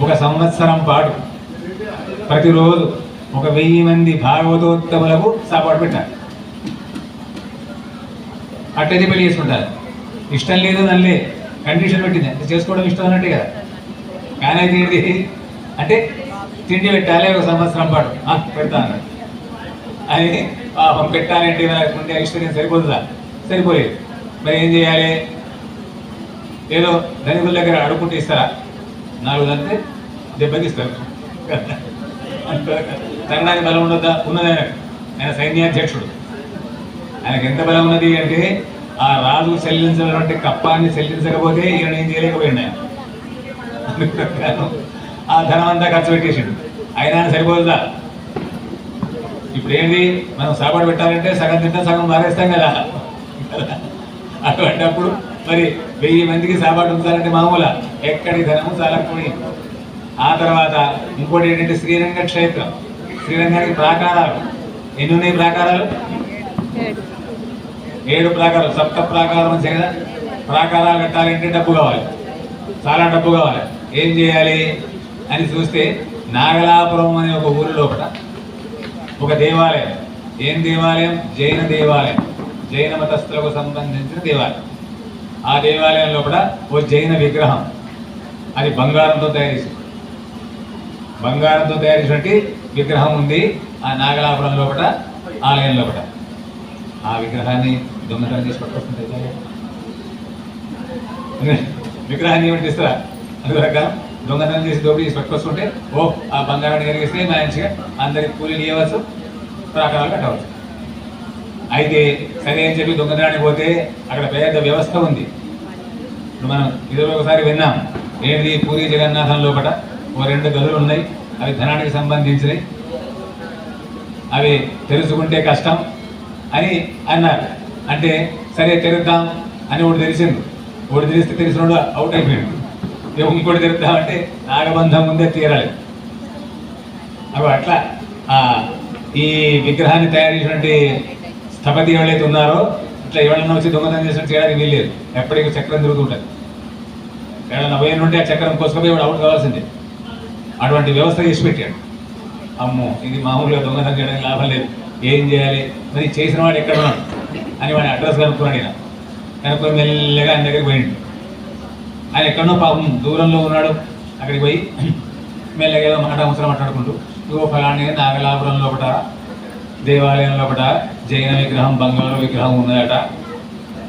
ఒక సంవత్సరం పాటు ప్రతిరోజు ఒక వెయ్యి మంది భాగవతోత్తములకు సాపాటు పెట్టారు అట్టయితే పెళ్ళి చేసుకుంటారు. ఇష్టం లేదు నల్లే కండిషన్ పెట్టింది. అంటే చేసుకోవడం ఇష్టం అన్నట్టే కదా. కానీ అయితే ఏంటి? అంటే తిండి పెట్టాలి ఒక సంవత్సరం పాటు. పెడతా అన్నాడు. అని పాపం పెట్టాలంటే మనకు ఉండే ఐశ్వర్యం సరిపోతుందా? సరిపోలేదు. మరి ఏం చేయాలి? ఏదో ధనికుల దగ్గర అడుగుంటే ఇస్తారా? నాలుగు అంతే దెబ్బకి ఇస్తారు బలం ఉండదా ఉన్నదే ఆయన సైన్యాధ్యక్షుడు. ఆయనకు ఎంత బలం ఉన్నది అంటే ఆ రాజు చెల్లించినటువంటి కప్పాన్ని చెల్లించకపోతే ఈయన ఏం చేయలేకపోయింది ఆయన. ఆ ధనం అంతా ఖర్చు పెట్టేసిండు. అయినా సరిపోతుందా? ఇప్పుడు ఏంటి మనం సాగుబడి పెట్టాలంటే సగం తింటాం సగం మారేస్తాం కదా. అటువంటిప్పుడు మరి వెయ్యి మందికి సాపాటు ఉంచాలంటే మామూలు ఎక్కడి ధనము చాలకపోయి ఆ తర్వాత ఇంకోటి ఏంటంటే శ్రీరంగ క్షేత్రం. శ్రీరంగానికి ప్రాకారాలు. ఎన్ని ఉన్నాయి ప్రాకారాలు? ఏడు ప్రాకారాలు. సప్త ప్రాకారం అని కదా? ప్రాకారాలు కట్టాలంటే డబ్బు కావాలి. చాలా డబ్బు కావాలి. ఏం చేయాలి అని చూస్తే నాగలాపురం అనే ఒక ఊరి లోపల ఒక దేవాలయం. ఏం దేవాలయం? జైన దేవాలయం. జైన మతస్థులకు సంబంధించిన దేవాలయం. ఆ దేవాలయం లోపల ఓ జైన విగ్రహం. అది బంగారంతో తయారు బంగారంతో తయారు చేసినటువంటి విగ్రహం ఉంది ఆ నాగలాపురం లోపల ఆలయం లోపల ఆ విగ్రహాన్ని దొంగతనం చేసి పట్టుకుంటే విగ్రహాన్ని ఏమిటి ఇస్తారా? అందువల్ల దొంగతనం చేసి దోపిడీ చేసి పట్టుకొస్తుంటే ఓ ఆ బంగారాన్ని కలిగిస్తే మంచిగా అందరికి కూలీలు ఇవ్వచ్చు ప్రాకారాలు కట్టవచ్చు. అయితే సరే అని చెప్పి దొంగతనానికి పోతే అక్కడ పెద్ద వ్యవస్థ ఉంది. ఇప్పుడు మనం ఇదివరకు ఒకసారి విన్నాం. ఏంటి పూరి జగన్నాథం లోపల ఓ రెండు గదులు ఉన్నాయి. అవి ధనానికి సంబంధించినవి. అవి తెలుసుకుంటే కష్టం అని అన్నారు. అంటే సరే తెరుద్దాం అని ఒకటి తెలిసింది. ఒకటి తెలిస్తే తెలిసినోడు అవుట్ అయిపోయాడు. ఇక ఇంకోటి తెరుద్దామంటే నాగబంధం ముందే తీరాలి. అవి అట్లా ఆ, ఈ విగ్రహాన్ని తయారు చేసినటువంటి స్థపతి ఎవరైతే ఉన్నారో ఇట్లా ఎవరైనా వచ్చి దొంగతనం చేసినట్టు చేయడానికి వీల్లేదు. ఎప్పటికీ చక్రం తిరుగుతుంటుంది. ఎవరైనా పోయిన ఉంటే ఆ చక్రం కోసుకపోయి వాడు అవుట్ కావాల్సిందే. అటువంటి వ్యవస్థ చేసి పెట్టాడు. అమ్మో ఇది మామూలుగా దొంగతనం చేయడానికి లాభం లేదు. ఏం చేయాలి? మరి చేసిన వాడు ఎక్కడ ఉన్నాడు? అని వాడి అడ్రస్ కనుక్కున్నాడు ఈయన. కనుక్కొని మెల్లగా ఆయన దగ్గరికి పోయిండు. ఆయన ఎక్కడో పాపం దూరంలో ఉన్నాడు. అక్కడికి పోయి మెల్లగా ఏదో మాట అవసరం మాట్లాడుకుంటూ ఇగో ఫలాని నాగలాపురం లోపట దేవాలయం లోపల జైన విగ్రహం బంగారు విగ్రహం ఉన్నదట.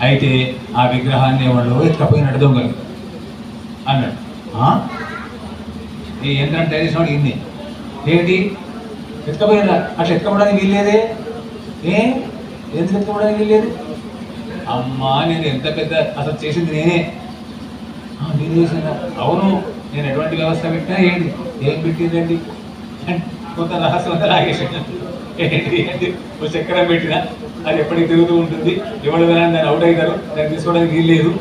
అయితే ఆ విగ్రహాన్ని ఎవరు ఎత్తుకపోయినట్టు దొంగలు. అన్నాడు. ఈ యంత్రం డైరెక్షన్ ఇన్ని ఏంటి? ఎత్తుకపోయినా అట్లా ఎత్తుకోవడానికి వీల్లేదే? ఏ? ఎందుకు ఎత్తుకోవడానికి వీల్లేదు? అమ్మా నేను ఎంత పెద్ద అసలు చేసింది నేనే. నేను చేసిన అవును నేను ఎటువంటి వ్యవస్థ పెట్టినా ఏంటి? ఏం పెట్టిందండి? కొంత రహస్యం అంతా లాగేసాను ఏంటి అంటే ఓ చక్రం పెట్టిన అది ఎప్పటికి తిరుగుతూ ఉంటుంది. ఎవరు వినాలని దాన్ని అవుట్ అవుతారు. దాన్ని తీసుకోవడానికి వీలు లేదు.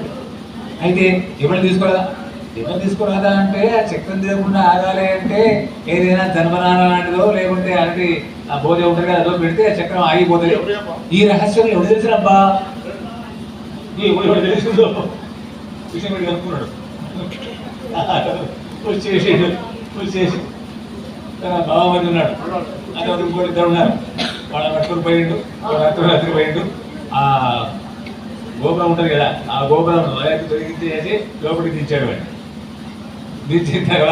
అయితే ఎవరు తీసుకోరాదా ఎవరు తీసుకోరాదా అంటే ఆ చక్రం తిరగకుండా ఆగాలి అంటే ఏదైనా జన్మనాన లాంటిదో లేకుంటే అలాంటి ఆ భోజ ఉంటుంది కదా అదో పెడితే ఆ చక్రం ఆగిపోతుంది. ఈ రహస్యం ఎవరు తెలిసినబ్బా ఈ ఎవరు తెలుసుందో విషయం కనుక్కున్నాడు. వచ్చేసి తన బావమని ఉన్నాడు. అని ఒక ఇంకోటి ఇద్దరు ఉన్నారు. వాళ్ళ పట్టుకుని పోయిండు. వాళ్ళ రాత్రి రాత్రి పోయిండు. ఆ గోపురం ఉంటుంది కదా ఆ గోపురం తొలగించేసి లోపలికి దించాడు వాడిని దించిన తర్వాత